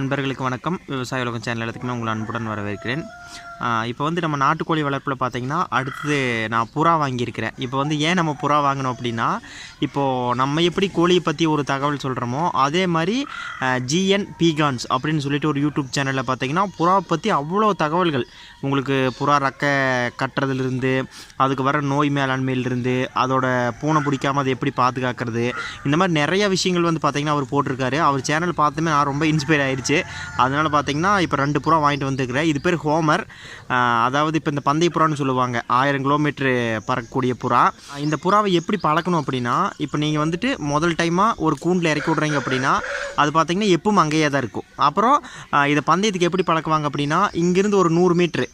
நண்பர்களுக்கு வணக்கம். விவசாய உலகம் சேனல் எல்லாத்துக்குமே உங்களை அன்புடன் வரவேற்கிறேன். இப்போ வந்து நம்ம நாட்டுக்கோழி வளர்ப்பில் பார்த்திங்கன்னா அடுத்தது நான் புறா வாங்கியிருக்கிறேன். இப்போ வந்து ஏன் நம்ம புறா வாங்கினோம் அப்படின்னா இப்போது நம்ம எப்படி கோழியை பற்றி ஒரு தகவல் சொல்கிறோமோ அதே மாதிரி ஜிஎன் பீகான்ஸ் அப்படின்னு சொல்லிட்டு ஒரு யூடியூப் சேனலில் பார்த்தீங்கன்னா புறாவை பற்றி அவ்வளோ தகவல்கள். உங்களுக்கு புறா ரக்க கட்டுறதுலேருந்து அதுக்கு வர நோய் மேலாண்மையிலிருந்து அதோட பூனை பிடிக்காம அதை எப்படி பாதுகாக்கிறது இந்த மாதிரி நிறைய விஷயங்கள் வந்து பார்த்திங்கன்னா அவர் போட்டிருக்காரு. அவர் சேனல் பார்த்துமே நான் ரொம்ப இன்ஸ்பயர் ஆயிடுச்சு அதனால் பார்த்தீங்கன்னா இப்போ ரெண்டு புறா வாங்கிட்டு வந்துருக்கிறேன். இது பேர் ஹோமர். அதாவது இப்போ இந்த பந்தய புறான்னு சொல்லுவாங்க. ஆயிரம் கிலோமீட்ரு பறக்கக்கூடிய புறா. இந்த புறாவை எப்படி பழக்கணும் அப்படின்னா இப்போ நீங்கள் வந்துட்டு முதல் டைமாக ஒரு கூண்டில் இறக்கி விட்றீங்க அப்படின்னா அது பார்த்தீங்கன்னா எப்பவும் அங்கேயே தான் இருக்கும். அப்புறம் இதை பந்தயத்துக்கு எப்படி பழக்குவாங்க அப்படின்னா இங்கேருந்து ஒரு நூறு மீட்ரு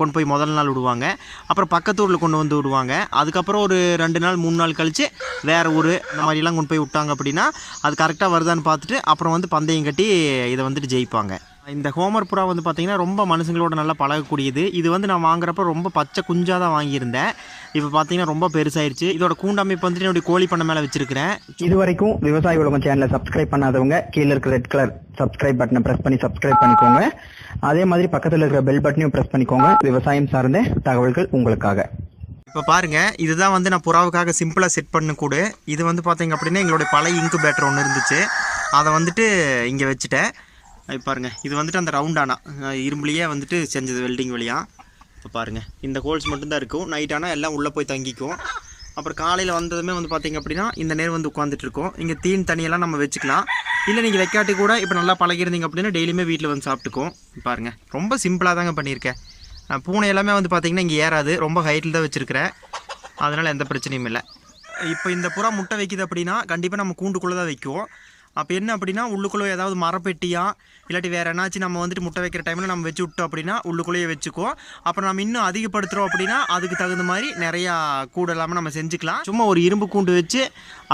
கொண்டு போய் முதல் நாள் விடுவாங்க. அப்புறம் பக்கத்து ஊரில் கொண்டு வந்து விடுவாங்க. அதுக்கப்புறம் ஒரு ரெண்டு நாள் மூணு நாள் கழித்து வேறு ஊர் இந்த மாதிரிலாம் கொண்டு போய் விட்டாங்க அப்படின்னா அது கரெக்டாக வருதான்னு பார்த்துட்டு அப்புறம் வந்து பந்தயம் கட்டி இதை வந்து வந்துட்டு ஜெயிப்பாங்க. இந்த ஹோமர் புறா வந்து பார்த்திங்கன்னா ரொம்ப மனுஷங்களோட நல்லா பழகக்கூடியது. இது வந்து நான் வாங்குறப்ப ரொம்ப பச்சை குஞ்சாக தான் வாங்கியிருந்தேன். இப்போ பார்த்தீங்கன்னா ரொம்ப பெருசாயிருச்சு. இதோட கூண்டமைப்பு வந்துட்டு என்னுடைய கோழி பண்ணை மேலே வச்சிருக்கிறேன். இது வரைக்கும் விவசாய உலகம் சேனலை சப்ஸ்கிரைப் பண்ணாதவங்க கீழே இருக்கிற ரெட் கலர் சப்ஸ்கிரைப் பட்டனை பிரஸ் பண்ணி சப்ஸ்கிரைப் பண்ணிக்கோங்க. அதே மாதிரி பக்கத்துல இருக்கிற பெல் பட்டனையும் பிரஸ் பண்ணிக்கோங்க. விவசாயம் சார்ந்த தகவல்கள் உங்களுக்காக. இப்போ பாருங்க இதுதான் வந்து நான் புறாவுக்காக சிம்பிளாக செட் பண்ண கூட. இது வந்து பார்த்தீங்க அப்படின்னா எங்களுடைய பழைய இன்குபேட்டர் ஒன்று இருந்துச்சு. அதை வந்துட்டு இங்கே வச்சுட்டேன். இப்போ இது வந்துட்டு அந்த ரவுண்டானா இரும்புலேயே வந்துட்டு செஞ்சது வெல்டிங் வழியாக இப்போ பாருங்கள் இந்த ஹோல்ஸ் மட்டும்தான் இருக்கும். நைட் ஆனால் எல்லாம் உள்ளே போய் தங்கிக்கும். அப்புறம் காலையில் வந்ததுமே வந்து பார்த்தீங்க அப்படின்னா இந்த நேரம் வந்து உட்காந்துட்டு இருக்கோம். இங்கே தீன் தண்ணியெல்லாம் நம்ம வச்சுக்கலாம். இல்லை நீங்கள் வைக்காட்டி கூட இப்போ நல்லா பழகிருந்தீங்க அப்படின்னா டெய்லியுமே வீட்டில் வந்து சாப்பிட்டுக்கும். பாருங்கள் ரொம்ப சிம்பிளாக தாங்க பண்ணியிருக்கேன். பூனை எல்லாமே வந்து பார்த்திங்கன்னா இங்கே ஏறாது. ரொம்ப ஹைட்டில் தான் வச்சுருக்கிறேன். அதனால் எந்த பிரச்சனையும் இல்லை. இப்போ இந்த புறா முட்டை வைக்கிது அப்படின்னா கண்டிப்பாக நம்ம கூண்டுக்குள்ளே தான் வைக்கும் அப்போ என்ன அப்படின்னா உள்ளுக்குள்ளே ஏதாவது மரப்பெட்டியா இல்லாட்டி வேறு என்னாச்சு நம்ம வந்துட்டு முட்டை வைக்கிற டைமில் நம்ம வச்சு விட்டோம் அப்படின்னா உள்ளுக்குள்ளேயே வச்சுக்குவோம். அப்புறம் நம்ம இன்னும் அதிகப்படுத்துகிறோம் அப்படின்னா அதுக்கு தகுந்த மாதிரி நிறையா கூட இல்லாமல் நம்ம செஞ்சுக்கலாம். சும்மா ஒரு இரும்பு கூண்டு வச்சு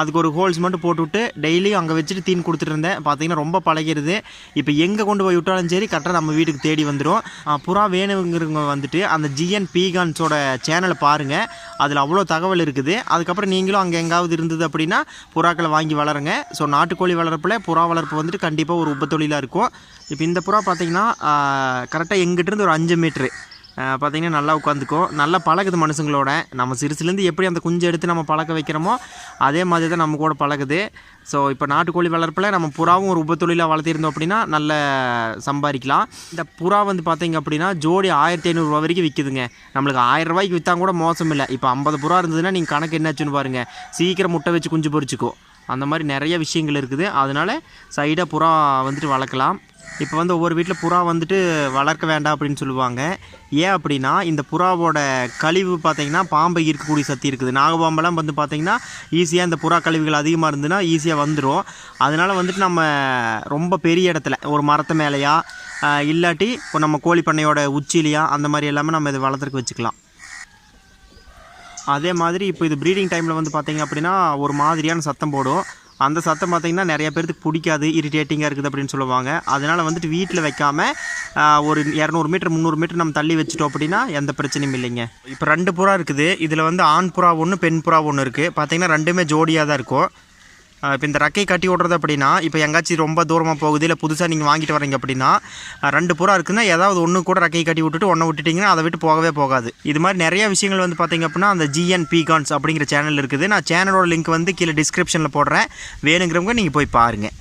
அதுக்கு ஒரு ஹோல்ஸ் மட்டும் போட்டுவிட்டு டெய்லியும் அங்கே வச்சுட்டு தீன் கொடுத்துட்டு இருந்தேன். பார்த்தீங்கன்னா ரொம்ப பழகிருது. இப்போ எங்கே கொண்டு போய் விட்டாலும் சரி கரெக்டாக நம்ம வீட்டுக்கு தேடி வந்துடும் புறா வேணுங்கிறவங்க வந்துட்டு அந்த ஜிஎன் பீகான்ஸோட சேனலை பாருங்கள் அதில் அவ்வளோ தகவல் இருக்குது. அதுக்கப்புறம் நீங்களும் அங்கே எங்காவது இருந்தது அப்படின்னா புறாக்களை வாங்கி வளருங்க. ஸோ நாட்டுக்கோழி வளர்ப்பில் புறா வளர்ப்பு வந்துட்டு கண்டிப்பாக ஒரு உபத்தொழிலாக இருக்கும். இப்போ இந்த புறா பார்த்திங்கன்னா கரெக்டாக எங்கிட்டிருந்து ஒரு அஞ்சு மீட்ரு பார்த்திங்கன்னா நல்லா உட்காந்துக்கும். நல்லா பழகுது மனுஷங்களோட. நம்ம சிறுசுலேருந்து எப்படி அந்த குஞ்சு எடுத்து நம்ம பழக்க வைக்கிறோமோ அதே மாதிரி தான் நம்ம கூட பழகுது. ஸோ இப்போ நாட்டுக்கோழி வளர்ப்பில் நம்ம புறாவும் ஒரு உபத்தொழிலாக வளர்த்திருந்தோம் அப்படின்னா நல்ல சம்பாதிக்கலாம். இந்த புறா வந்து பார்த்திங்க அப்படின்னா ஜோடி ஆயிரத்தி ஐநூறுரூவா வரைக்கும் விற்குதுங்க நம்மளுக்கு ஆயிரம் ரூபாய்க்கு விற்றா கூட மோசம் இல்லை. இப்போ ஐம்பது புறா இருந்ததுன்னா நீங்கள் கணக்கு என்னாச்சுன்னு பாருங்கள் சீக்கிரம் முட்டை வச்சு குஞ்சு பொறிச்சிக்கும் அந்த மாதிரி நிறைய விஷயங்கள் இருக்குது. அதனால் சைடாக புறா வந்துட்டு வளர்க்கலாம். இப்போ வந்து ஒவ்வொரு வீட்டில் புறா வந்துட்டு வளர்க்க வேண்டாம் அப்படின்னு சொல்லுவாங்க. ஏன் அப்படின்னா இந்த புறாவோட கழிவு பார்த்தீங்கன்னா பாம்பை ஈர்க்கக்கூடிய சக்தி இருக்குது. நாகபாம்பெல்லாம் வந்து பார்த்தீங்கன்னா ஈஸியாக இந்த புறா கழிவுகள் அதிகமாக இருந்துன்னா ஈஸியாக வந்துடும் அதனால் வந்துட்டு நம்ம ரொம்ப பெரிய இடத்துல ஒரு மரத்து மேலேயா இல்லாட்டி இப்போ நம்ம கோழி பண்ணையோட உச்சிலையா அந்த மாதிரி எல்லாமே நம்ம இதை வளர்த்துறக்கு வச்சுக்கலாம். அதே மாதிரி இப்போ இது ப்ரீடிங் டைமில் வந்து பார்த்திங்க அப்படின்னா ஒரு மாதிரியான சத்தம் போடும். அந்த சத்தம் பார்த்திங்கன்னா நிறைய பேருக்கு பிடிக்காது இரிட்டேட்டிங்காக இருக்குது அப்படின்னு சொல்லுவாங்க. அதனால் வந்துட்டு வீட்டில் வைக்காமல் ஒரு இரநூறு மீட்டர் முந்நூறு மீட்டர் நம்ம தள்ளி வச்சுட்டோம் அப்படின்னா எந்த பிரச்சனையும் இல்லைங்க. இப்போ ரெண்டு புறா இருக்குது. இதில் வந்து ஆண் புறா ஒன்று பெண் புறா ஒன்று இருக்குது பார்த்தீங்கன்னா ரெண்டுமே ஜோடியாக தான் இருக்கும். இப்போ இந்த ரெக்கை கட்டி விட்றது அப்படின்னா இப்போ எங்காச்சும் ரொம்ப தூரமாக போகுது இல்லை புதுசாக நீங்கள் வாங்கிட்டு வரீங்க அப்படின்னா ரெண்டு புறா இருக்குதுன்னா ஏதாவது ஒன்று கூட ரெக்கை கட்டி விட்டுட்டு ஒன்றை விட்டுட்டிங்கன்னா அதை விட்டு போகவே போகாது. இது மாதிரி நிறைய விஷயங்கள் வந்து பார்த்திங்க அப்படின்னா அந்த ஜிஎன் பீகான்ஸ் அப்படிங்கிற சேனல் இருக்குது. நான் சேனலோட லிங்க் வந்து கீழே டிஸ்கிரிப்ஷனில் போடுறேன். வேணுங்கிறவங்க நீங்கள் போய் பாருங்கள்